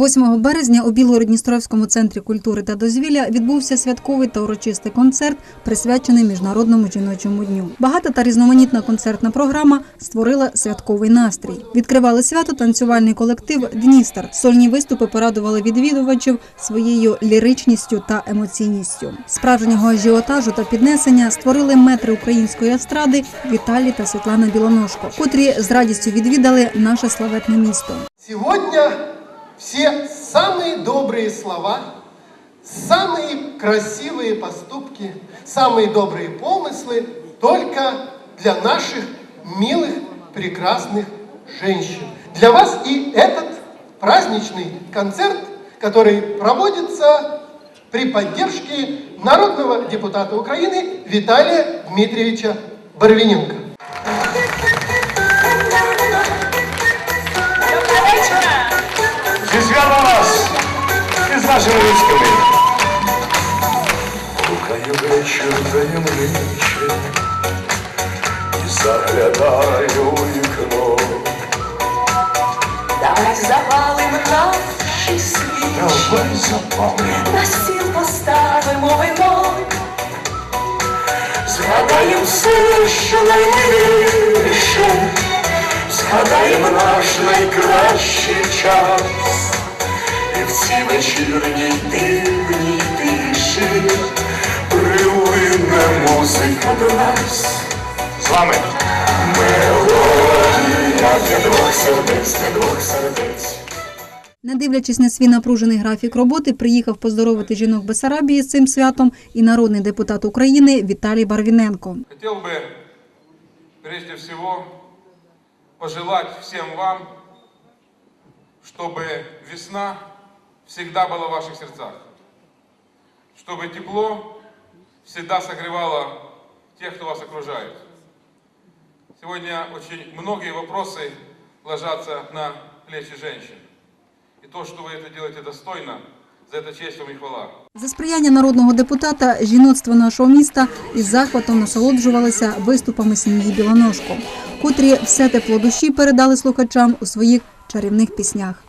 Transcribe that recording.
8 березня у Білгород-Дністровському центрі культури та дозвілля відбувся святковий та урочистий концерт, присвячений міжнародному жіночому дню. Багата та різноманітна концертна програма створила святковий настрій. Відкривали свято танцювальний колектив Дністер. Сольні виступи порадували відвідувачів своєю ліричністю та емоційністю. Справжнього ажіотажу та піднесення створили метри української естради Віталій та Світлана Білоножко, котрі з радістю відвідали наше славетне місто. Сегодня все самые добрые слова, самые красивые поступки, самые добрые помыслы только для наших милых, прекрасных женщин. Для вас и этот праздничный концерт, который проводится при поддержке народного депутата Украины Виталия Дмитриевича Барвиненко. Нашими військами. Гукаю вечір таємниче і заглядаю у вікно. Давай запалим наші свічі, на стіл поставимо вино, згадаємо все, що наймиліше, згадаємо наш найкращий час. Цій вечірній дивній тиші прилине музика до нас. З вами мелодія для двох сердець, для двох сердець. Не дивлячись на свій напружений графік роботи, приїхав поздоровити жінок Бесарабії з цим святом і народний депутат України Віталій Барвіненко. Хотел бы прежде всего пожелать всем вам, чтобы весна всегда была в ваших сердцах, чтобы тепло всегда согревало тех, кто вас окружает. Сегодня очень многие вопросы ложатся на плечи женщин. И то, что вы это делаете достойно, за это честь вам и хвала. За сприяння народного депутата жіноцтво нашого міста із захватом насолоджувалися виступами сім'ї Білоножко, котрі все тепло душі передали слухачам у своїх чарівних піснях.